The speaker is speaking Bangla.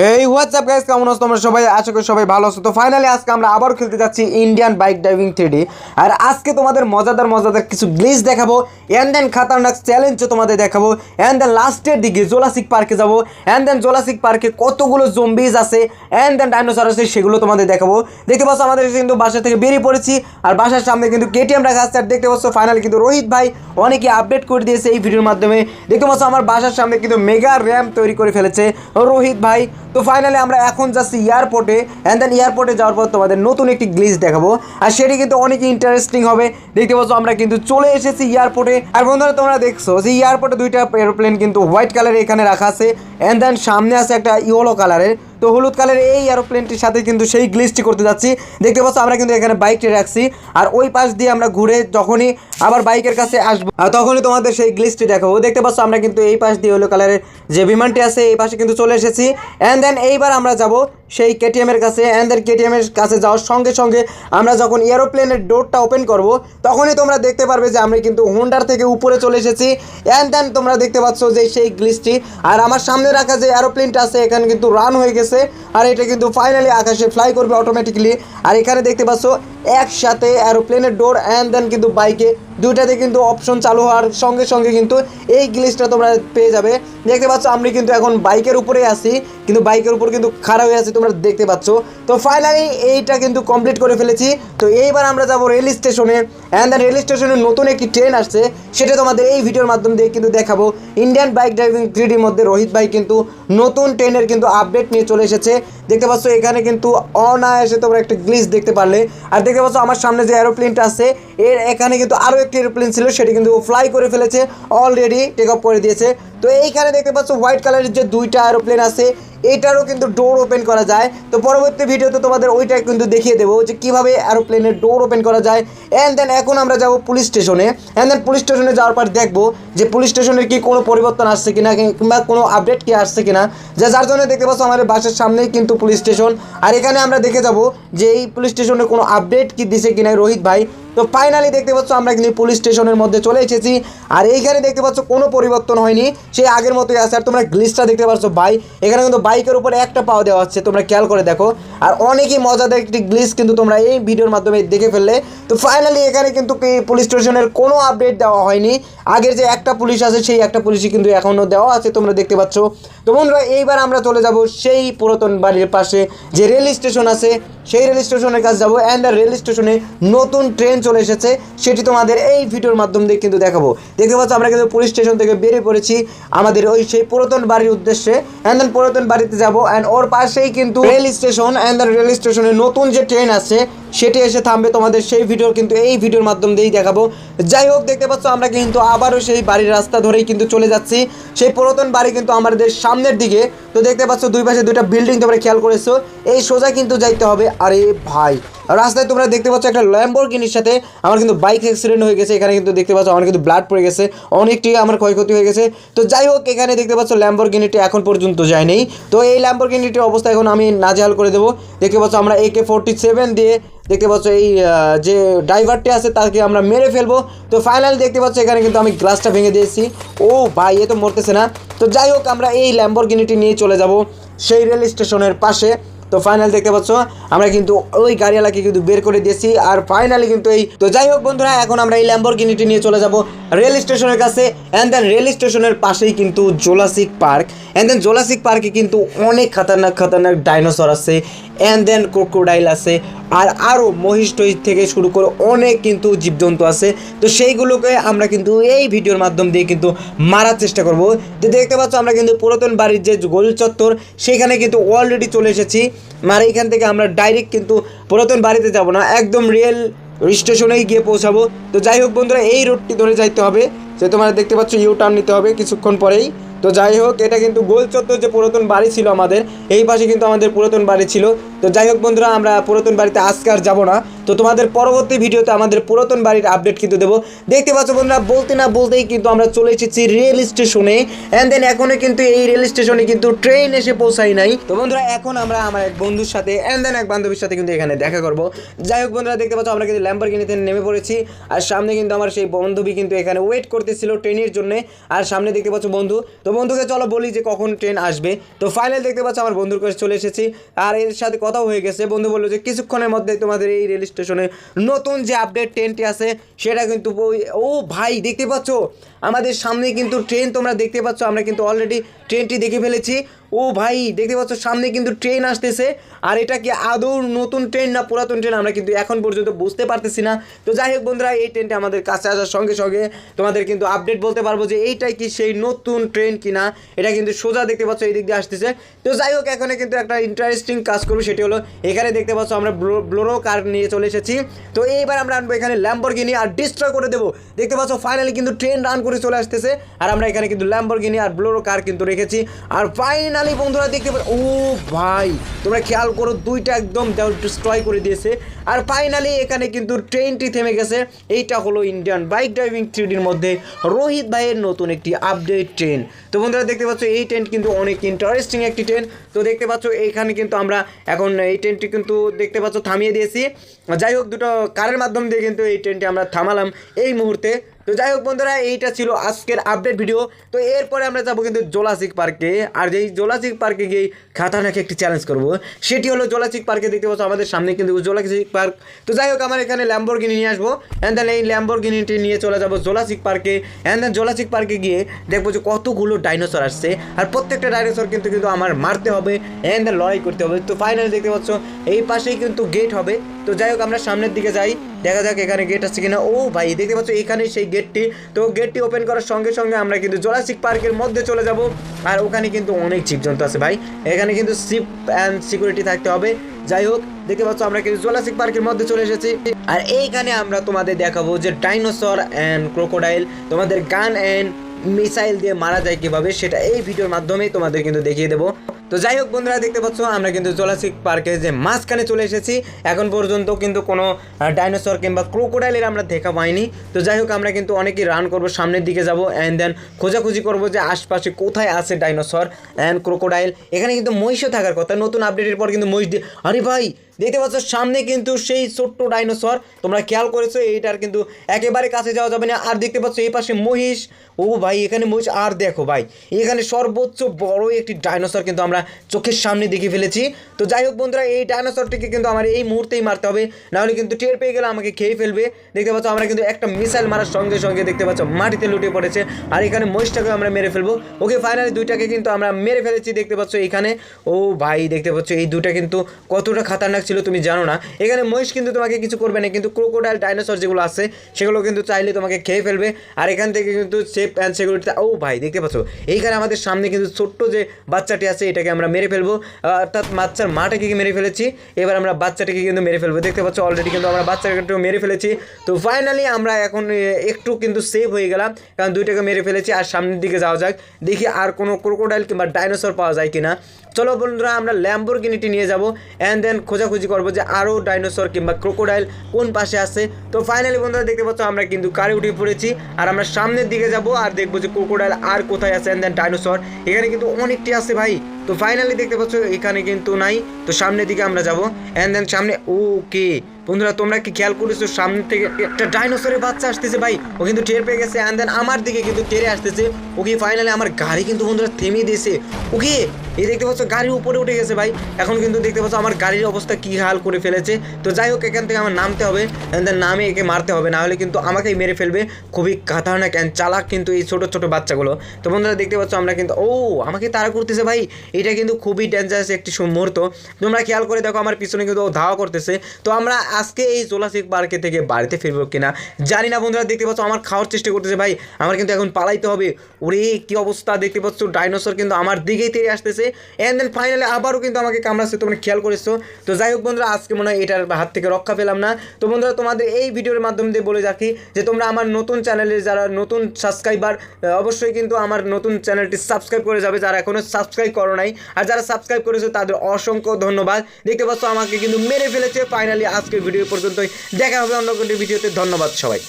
হেই হোয়াটসঅ্যাপ গাইস কেমন আছো তোমরা সবাই? আশা করি সবাই ভালো আছো। তো ফাইনালি আজকে আমরা আবার খেলতে যাচ্ছি Indian bike driving three D আর আজকে তোমাদের মজাদার মজাদার কিছু গ্লিচ দেখাবো। অ্যান্ড দেন খাতারনাক চ্যালেঞ্জও তোমাদের দেখাবো। অ্যান্ড দেন লাস্টের দিকে জোলাসিক পার্কে যাব। অ্যান্ড দেন জোলাসিক পার্কে কতগুলো জম্বিজ আছে। অ্যান্ড দেন ডাইনোসর আছে, সেগুলো তোমাদের দেখাবো। দেখতে পাচ্ছ, আমাদের কিন্তু বাসা থেকে বেরিয়ে পড়েছি। আর বাসার সামনে কিন্তু কেটিএম রাখা আছে। আর দেখতে পাচ্ছ ফাইনালি কিন্তু রোহিত ভাই অনেকে আপডেট করে দিয়েছে এই ভিডিওর মাধ্যমে। দেখতে পাচ্ছ, আমার বাসার সামনে কিন্তু মেগা র্যাম তৈরি করে ফেলেছে। রোহিত ভাই তো ফাইনালি আমরা এখন যাচ্ছি এয়ারপোর্টে অ্যান্ড দেন এয়ারপোর্টে যাওয়ার পর তোমাদের নতুন একটি গ্লিচ দেখাবো। আর সেটি কিন্তু অনেক ইন্টারেস্টিং হবে। দেখতে পাচ্ছ আমরা কিন্তু চলে এসেছি এয়ারপোর্টে আর বন্ধুরা, তোমরা দেখছ, যে এয়ারপোর্টে দুইটা এরোপ্লেন কিন্তু হোয়াইট কালারের এখানে রাখা আছে অ্যান্ড দেন সামনে আছে একটা ইয়েলো কালারের তো হলুদ কালারের এই এরোপ্লেনটির সাথে কিন্তু সেই গ্লিচটি করতে যাচ্ছি। দেখতে পাচ্ছ, আমরা কিন্তু এখানে বাইকটি রাখছি। আর ওই পাশ দিয়ে আমরা ঘুরে যখনই আবার বাইকের কাছে আসব তখনই তোমাদের সেই গ্লিচটি দেখাবো। দেখতে পাচ্ছ, আমরা কিন্তু এই পাশ দিয়ে হলো কালারের যে বিমানটি আছে, এই পাশে কিন্তু চলে এসেছি। অ্যান্ড দেন এইবার আমরা যাব সেই কেটিএম এর কাছে। অ্যান্ড দেন কেটিএম এর কাছে যাওয়ার সঙ্গে সঙ্গে আমরা যখন এরোপ্লেনের ডোরটা ওপেন করব, তখনই তোমরা দেখতে পারবে যে আমরা কিন্তু হোন্ডার থেকে উপরে চলে এসেছি। অ্যান্ড দেন তোমরা দেখতে পাচ্ছ যে সেই গ্লিচটি, আর আমার সামনে রাখা যে এরোপ্লেনটা আছে, এখানে কিন্তু রান হয়ে গেছে। ese আর এটা কিন্তু ফাইনালি আকাশে ফ্লাই করবে অটোমেটিকলি আর এখানে দেখতে পাচ্ছ, একসাথে অ্যারোপ্লেনের ডোর অ্যান্ড দেন কিন্তু বাইকে দুইটাতে কিন্তু অপশন চালু হওয়ার সঙ্গে সঙ্গে কিন্তু এই গ্লিচটা তোমরা পেয়ে যাবে। দেখতে পাচ্ছ আমি কিন্তু এখন বাইকের উপরে আছি, কিন্তু বাইকের উপর কিন্তু খাড়া হয়ে আছে, তোমরা দেখতে পাচ্ছ। তো ফাইনালি এইটা কিন্তু কমপ্লিট করে ফেলেছি। তো এইবার আমরা যাব রেল স্টেশনে অ্যান্ড দেন রেল স্টেশনে নতুন একটি ট্রেন আসছে, সেটা তোমাদের এই ভিডিওর মাধ্যমে দিয়ে কিন্তু দেখাবো। ইন্ডিয়ান বাইক ড্রাইভিং থ্রিডির মধ্যে রোহিত ভাই কিন্তু নতুন ট্রেনের কিন্তু আপডেট নিয়ে চলে এসেছে। দেখতে পাচ্ছ এখানে কিন্তু অনায়াসে তোমরা একটা গ্লিচ দেখতে পারলে। আর দেখতে পাচ্ছ আমার সামনে যে এরোপ্লেনটা আছে, এর এখানে কিন্তু আরও একটি এরোপ্লেন ছিল, সেটি কিন্তু ফ্লাই করে ফেলেছে অলরেডি টেক অফ করে দিয়েছে। তো এইখানে দেখতে পাচ্ছ হোয়াইট কালারের যে দুইটা এরোপ্লেন আছে এটারও কিন্তু ডোর ওপেন করা যায়। তো পরবর্তী ভিডিওতে তোমাদের ওইটা কিন্তু দেখিয়ে দেবো যে কীভাবে এরোপ্লেনের ডোর ওপেন করা যায়। অ্যান্ড দেন এখন আমরা যাব পুলিশ স্টেশনে অ্যান্ড দেন পুলিশ স্টেশনে যাওয়ার পর দেখব যে পুলিশ স্টেশনের কি কোনো পরিবর্তন আসছে কিনা কিংবা কোনো আপডেট কি আসছে কিনা। যা, যার জন্য দেখতে পাচ্ছ আমাদের বাসের সামনেই কিন্তু পুলিশ স্টেশন আর এখানে আমরা দেখে যাব যে এই পুলিশ স্টেশনে কোনো আপডেট কি দিছে কিনা রোহিত ভাই। তো ফাইনালি দেখতে পাচ্ছ আমরা কিন্তু পুলিশ স্টেশনের মধ্যে চলে এসেছি। আর এইখানে দেখতে পাচ্ছ কোনো পরিবর্তন হয়নি। সে আগের মতোই আছে। আর তোমরা গ্লিসটা দেখতে পাচ্ছ বাইক এখানে কিন্তু বাইকের উপরে একটা পাও দেওয়া হচ্ছে তোমরা খেয়াল করে দেখো। আর অনেকই মজাদার একটি গ্লিচ কিন্তু তোমরা এই ভিডিওর মাধ্যমে দেখে ফেললে। তো ফাইনালি এখানে কিন্তু পুলিশ স্টেশনের কোনো আপডেট দেওয়া হয়নি। আগের যে একটা পুলিশ আছে, সেই একটা পুলিশই কিন্তু এখনও দেওয়া আছে, তোমরা দেখতে পাচ্ছ। তো বন্ধুরা, এইবার আমরা চলে যাব সেই পুরাতন বাড়ির পাশে যে রেল স্টেশন আছে। সেই রেল স্টেশনের কাছে যাব অ্যান্ড রেল স্টেশনে নতুন ট্রেন চলে এসেছে। সেটি তোমাদের এই ভিডিওর মাধ্যম দিয়ে কিন্তু দেখাবো। দেখতে পাচ্ছ, আমরা কিন্তু পুলিশ স্টেশন থেকে বেরিয়ে পড়েছি আমাদের ওই সেই পুরাতন বাড়ির উদ্দেশ্যে। অ্যান্ড দেন পুরাতন বাড়িতে যাব অ্যান্ড ওর পাশেই কিন্তু রেল স্টেশন অ্যান্ড রেল স্টেশনে নতুন যে ট্রেন আছে, সেটি এসে থামবে তোমাদের সেই ভিডিও কিন্তু এই ভিডিওর মাধ্যম দিয়েই দেখাবো। যাই হোক, দেখতে পাচ্ছ, আমরা কিন্তু আবারও সেই বাড়ির রাস্তা ধরেই কিন্তু চলে যাচ্ছি। সেই পুরাতন বাড়ি কিন্তু আমাদের সামনের দিকে। তো দেখতে পাচ্ছ, দুই পাশে দুইটা বিল্ডিং তোমরা খেয়াল করেছ। এই সোজা কিন্তু যাইতে হবে। আরে ভাই রাস্তায় তোমরা দেখতে পাচ্ছ একটা ল্যাম্বরগিনির সাথে আমার কিন্তু বাইক অ্যাক্সিডেন্ট হয়ে গেছে। এখানে কিন্তু দেখতে পাচ্ছ আমার কিন্তু ব্লাড পড়ে গেছে। অনেকটি আমার ক্ষয়ক্ষতি হয়ে গেছে। তো যাই হোক, এখানে দেখতে পাচ্ছ ল্যাম্বরগিনিটি এখন পর্যন্ত যায়নি তো এই ল্যাম্বরগিনিটির অবস্থা এখন আমি নাজেহাল করে দেবো। দেখতে পাচ্ছ আমরা একে ফোরটি সেভেন দিয়ে দেখতে পাচ্ছ এই যে ড্রাইভারটি আছে তাকে আমরা মেরে ফেলব। তো ফাইনালি দেখতে পাচ্ছ এখানে কিন্তু আমি গ্লাসটা ভেঙে দিয়েছি। ও ভাই, এ তো মরতেছে না। তো যাই হোক, আমরা এই ল্যাম্বরগিনিটি নিয়ে চলে যাব। সেই রেল স্টেশনের পাশে। তো ফাইনাল দেখতে পাচ্ছ, আমরা কিন্তু ওই গাড়িওয়ালাকে কিন্তু বের করে দিয়েছি। আর ফাইনালি কিন্তু এই তো যাই হোক বন্ধুরা, এখন আমরা এই ল্যাম্বরগিনিটি নিয়ে চলে যাব রেল স্টেশনের কাছে। অ্যান্ড দেন রেল স্টেশনের পাশেই কিন্তু জোলাসিক পার্ক অ্যান্ড দেন জোলাসিক পার্কে কিন্তু অনেক খতরনাক খতরনাক ডাইনোসর আছে। অ্যান্ড দেন ক্রোকোডাইল আছে। আর আরও মহিষ টহিষ থেকে শুরু করে অনেক কিন্তু জীবজন্তু আছে। তো সেইগুলোকে আমরা কিন্তু এই ভিডিওর মাধ্যম দিয়ে কিন্তু মারার চেষ্টা করব। তো দেখতে পাচ্ছ আমরা কিন্তু পুরাতন বাড়ির যে গোল চত্বর, সেখানে কিন্তু অলরেডি চলে এসেছি। আর এইখান থেকে আমরা ডাইরেক্ট কিন্তু পুরাতন বাড়িতে যাব না, একদম রিয়েল স্টেশনেই গিয়ে পৌঁছাবো। তো যাই হোক বন্ধুরা, এই রোডটি ধরে যাইতে হবে। যে তোমরা দেখতে পাচ্ছ ইউ টার্ন নিতে হবে কিছুক্ষণ পরেই। তো যাই হোক, এটা কিন্তু গোল চত্বর যে পুরাতন বাড়ি ছিল আমাদের, এই পাশে কিন্তু আমাদের পুরাতন বাড়ি ছিল। তো যাই হোক বন্ধুরা, আমরা পুরাতন বাড়িতে আজকে আর যাব না। তো তোমাদের পরবর্তী ভিডিওতে আমাদের পুরাতন বাড়ির আপডেট কিন্তু দেবো। দেখতে পাচ্ছ বন্ধুরা, বলতে না বলতেই কিন্তু আমরা চলে এসেছি রেল স্টেশনে অ্যান্ড দেন এখনও কিন্তু এই রেল স্টেশনে কিন্তু ট্রেন এসে পৌঁছাই নাই। তো বন্ধুরা, এখন আমরা আমার এক বন্ধুর সাথে অ্যান্ড দেন এক বান্ধবীর সাথে কিন্তু এখানে দেখা করব। যাই হোক বন্ধুরা, দেখতে পাচ্ছ আমরা কিন্তু ল্যাম্বরগিনিতে নেমে পড়েছি। আর সামনে কিন্তু আমার সেই বান্ধবী কিন্তু এখানে ওয়েট করতেছিল ট্রেনের জন্য। আর সামনে দেখতে পাচ্ছ বন্ধু। তো বন্ধুকে চলো বলি যে কখন ট্রেন আসবে। তো ফাইনাল দেখতে পাচ্ছ আমার বন্ধুর কাছে চলে এসেছি। আর এর সাথে কথাও হয়ে গেছে। বন্ধু বলল যে, কিছুক্ষণের মধ্যে তোমাদের এই রেল স্টেশনে নতুন যে আপডেট ট্রেনটি আছে, সেটা কিন্তু ও ভাই, দেখতে পাচ্ছ? আমাদের সামনে কিন্তু ট্রেন তোমরা দেখতে পাচ্ছ, আমরা কিন্তু অলরেডি ট্রেনটি দেখে ফেলেছি। ও ভাই, দেখতে পাচ্ছ, সামনে কিন্তু ট্রেন আসতেছে। আর এটা কি আদৌ নতুন ট্রেন না পুরাতন ট্রেন আমরা কিন্তু এখন পর্যন্ত বুঝতে পারতেছি না। তো যাই হোক বন্ধুরা, এই ট্রেনটা আমাদের কাছে আসার সঙ্গে সঙ্গে তোমাদের কিন্তু আপডেট বলতে পারব যে এইটাই কি সেই নতুন ট্রেন কিনা। এটা কিন্তু সোজা দেখতে পাচ্ছ এই দিক দিয়ে আসতেছে। তো যাই হোক, এখানে কিন্তু একটা ইন্টারেস্টিং কাজ করব, সেটি হলো এখানে দেখতে পাচ্ছ, আমরা ব্লোরো কার নিয়ে চলে এসেছি। তো এইবার আমরা আনব এখানে ল্যাম্বরগিনি আর ডিস্ট্রয় করে দেবো। দেখতে পাচ্ছ ফাইনালি কিন্তু ট্রেন রান করে চলে আসতেছে। আর আমরা এখানে কিন্তু ল্যাম্বরগিনি আর ব্লোরো কার কিন্তু রেখেছি। আর ফাইনালি বন্ধুরা দেখতে পাচ্ছ ও ভাই, তোমরা খেয়াল করো, দুইটা একদম ডিস্ট্রয় করে দিয়েছে। আর ফাইনালি এখানে কিন্তু ট্রেনটি থেমে গেছে। এইটা হলো ইন্ডিয়ান বাইক ড্রাইভিং থ্রিডির মধ্যে রোহিত ভাইয়ের নতুন একটি আপডেট ট্রেন তো বন্ধুরা দেখতে পাচ্ছ, এই ট্রেন কিন্তু অনেক ইন্টারেস্টিং একটি ট্রেন তো দেখতে পাচ্ছ, এইখানে কিন্তু আমরা এখন এই ট্রেনটি কিন্তু দেখতে পাচ্ছ, থামিয়ে দিয়েছি। যাই হোক, দুটো কারের মাধ্যম দিয়ে কিন্তু এই ট্রেনটি আমরা থামালাম। এই মুহূর্তে তো যাই হোক বন্ধুরা, এইটা ছিল আজকের আপডেট ভিডিও তো এরপরে আমরা যাব কিন্তু জোলাসিক পার্কে আর যেই জোলাসিক পার্কে গিয়ে খাতানাকে একটি চ্যালেঞ্জ করব, সেটি হলো জোলাসিক পার্কে দেখতে পাচ্ছ আমাদের সামনে কিন্তু জোলাসিক পার্ক তো যাই হোক, আমার এখানে ল্যাম্বরগিনি নিয়ে আসব। অ্যান্ড দেন এই ল্যাম্বরগিনিটি নিয়ে চলে যাব জোলাসিক পার্কে অ্যান্ড দেন জোলাসিক পার্কে গিয়ে দেখব যে কতগুলো ডাইনোসর আসছে। আর প্রত্যেকটা ডাইনোসর কিন্তু কিন্তু আমার মারতে হবে। অ্যান্ড দেন লড়াই করতে হবে। তো ফাইনালি দেখতে পাচ্ছ, এই পাশেই কিন্তু গেট হবে। তো যাই হোক, আমরা সামনের দিকে যাই। দেখা যাক এখানে গেট আছে কিনা। ও ভাই, দেখতে পাচ্ছ এখানে সেই গেটটি। তো গেটটি ওপেন করার সঙ্গে সঙ্গে আমরা কিন্তু জোলাসিক পার্কের মধ্যে চলে যাব। আর ওখানে কিন্তু অনেক জীবজন্তু আছে ভাই। এখানে কিন্তু সিপ অ্যান্ড সিকিউরিটি থাকতে হবে। যাই হোক, দেখতে পাচ্ছ আমরা কিন্তু জোলাসিক পার্কের মধ্যে চলে এসেছি। আর এইখানে আমরা তোমাদের দেখাবো যে ডাইনোসর অ্যান্ড ক্রোকোডাইল তোমাদের গান অ্যান্ড মিসাইল দিয়ে মারা যায় কীভাবে, সেটা এই ভিডিওর মাধ্যমে তোমাদের কিন্তু দেখিয়ে দেবো। তো যাই হোক বন্ধুরা, দেখতে পাচ্ছ, আমরা কিন্তু জোলাসিক পার্কে যে মাঝখানে চলে এসেছি, এখন পর্যন্ত কিন্তু কোনো ডাইনোসর কিংবা ক্রোকোডাইলের আমরা দেখা পাইনি। তো যাই হোক, আমরা কিন্তু অনেকেই রান করব, সামনের দিকে যাব অ্যান্ড দেন খোঁজাখুঁজি করব যে আশপাশে কোথায় আছে ডাইনোসর অ্যান্ড ক্রোকোডাইল এখানে কিন্তু মহিষও থাকার কথা, নতুন আপডেটের পর কিন্তু মহিষ দিয়ে, আরে ভাই দেখতে পাচ্ছ, সামনে কিন্তু সেই ছোট্ট ডাইনোসর। তোমরা খেয়াল করেছ, এইটার কিন্তু একেবারে কাছে যাওয়া যাবে না। আর দেখতে পাচ্ছ, এই পাশে মহিষ। ও ভাই, এখানে মহিষ, আর দেখো ভাই, এখানে সর্বোচ্চ বড় একটি ডাইনোসর কিন্তু আমরা চোখের সামনে দেখে ফেলেছি। তো যাই হোক বন্ধুরা, এই ডাইনোসরটিকে কিন্তু আমার এই মুহূর্তেই মারতে হবে। নাহলে কিন্তু টের পেয়ে গেলে আমাকে খেয়ে ফেলবে। দেখতে পাচ্ছ, আমরা কিন্তু একটা মিসাইল মারার সঙ্গে সঙ্গে দেখতে পাচ্ছ, মাটিতে লুটে পড়েছে। আর এখানে মহিষটাকে আমরা মেরে ফেলব। ওকে ফাইনালি দুইটাকে কিন্তু আমরা মেরে ফেলেছি, দেখতে পাচ্ছ, এখানে। ও ভাই, দেখতে পাচ্ছ, এই দুটা কিন্তু কতটা খাতারনাক ছিল, তুমি জানো না। এখানে মহিষ কিন্তু তোমাকে কিছু করবে না, কিন্তু ক্রোকোডাইল ডাইনোসর যেগুলো আছে, সেগুলো কিন্তু চাইলে তোমাকে খেয়ে ফেলবে। আর এখান থেকে কিন্তু সেফ অ্যান্ড সিকিউরিটি ও ভাই, দেখতে পাচ্ছ? এইখানে আমাদের সামনে কিন্তু ছোট্ট যে বাচ্চাটি আছে, এটাকে আমরা মেরে ফেলব। অর্থাৎ বাচ্চার মাটাকে মেরে ফেলেছি। এবার আমরা বাচ্চাটাকে কিন্তু মেরে ফেলব। দেখতে পাচ্ছ অলরেডি কিন্তু আমরা বাচ্চাটাকে একটু মেরে ফেলেছি। তো ফাইনালি আমরা এখন একটু কিন্তু সেভ হয়ে গেলাম। কারণ দুইটাকে মেরে ফেলেছি, আর সামনের দিকে যাওয়া যাক। দেখি আর কোনো ক্রোকোডাইল কিংবা ডাইনোসর পাওয়া যায় কিনা। চলো বন্ধুরা, আমরা ল্যাম্বোরগিনিটি নিয়ে যাব অ্যান্ড দেন খোঁজাখুঁজি করব যে আরও ডাইনোসর কিংবা ক্রোকোডাইল কোন পাশে আছে। তো ফাইনালি বন্ধুরা দেখতে পাচ্ছ, আমরা কিন্তু কারে উঠে পড়েছি আর আমরা সামনের দিকে যাব আর দেখব যে ক্রোকোডাইল আর কোথায় আছে অ্যান্ড দেন ডাইনোসর এখানে কিন্তু অনেকটি আছে ভাই। তো ফাইনালি দেখতে পাচ্ছ, এখানে কিন্তু নাই। তো সামনের দিকে আমরা যাব অ্যান্ড দেন সামনে ওকে বন্ধুরা, তোমরা কি খেয়াল করেছ, সামনে থেকে একটা ডাইনোসরের বাচ্চা আসতেছে ভাই। ও কিন্তু টের পেয়ে গেছে অ্যান্ড দেন আমার দিকে কিন্তু টেরে আসতেছে। ওকে ফাইনালি আমার গাড়ি কিন্তু বন্ধুরা থেমে দিয়েছে। ওকে এই দেখতে পাচ্ছ, গাড়ির উপরে উঠে গেছে ভাই। এখন কিন্তু দেখতে পাচ্ছ, আমার গাড়ির অবস্থা কি হাল করে ফেলেছে। তো যাই হোক, এখান থেকে আমার নামতে হবে নামে একে মারতে হবে না হলে কিন্তু আমাকেই মেরে ফেলবে। খুবই খাতারনাক অ্যান্ড চালাক কিন্তু এই ছোট ছোট বাচ্চাগুলো। তো বন্ধুরা, দেখতে পাচ্ছ, আমরা কিন্তু ও, আমাকে তারা করতেছে ভাই। এটা কিন্তু খুবই ডেঞ্জারাস একটি মুহূর্ত। তোমরা খেয়াল করে দেখো, আমার পিছনে কিন্তু ও ধাওয়া করতেছে। তো আমরা আজকে এই জোলাসিক পার্কে থেকে বাড়িতে ফিরবো কিনা জানি না বন্ধুরা, দেখতে পাচ্ছ, আমার খাওয়ার চেষ্টা করতেছে ভাই। আমার কিন্তু এখন পালাইতে হবে। ওরে, কি অবস্থা? দেখতে পাচ্ছ, ডাইনোসর কিন্তু আমার দিকেই তেড়ে আসতেছে। অ্যান্ড দেন ফাইনালি আবারও কিন্তু আমাকে কামড়াচ্ছে, তোমরা খেয়াল করেছ। তো যাই হোক বন্ধুরা, আজকে মনে হয় এটার হাত থেকে রক্ষা পেলাম না। তো বন্ধুরা, তোমাদের এই ভিডিওর মাধ্যম দিয়ে বলে রাখি যে, তোমরা আমার নতুন চ্যানেলে যারা নতুন সাবস্ক্রাইবার অবশ্যই কিন্তু আমার নতুন চ্যানেলটি সাবস্ক্রাইব করে যাবে, যারা এখনও সাবস্ক্রাইব করো নাই। আর যারা সাবস্ক্রাইব করেছ, তাদের অসংখ্য ধন্যবাদ। দেখতে পাচ্ছ, আমাকে কিন্তু মেরে ফেলেছে। ফাইনালি আজকের ভিডিও পর্যন্তই। দেখা হবে অন্য কোনো ভিডিওতে। ধন্যবাদ সবাই।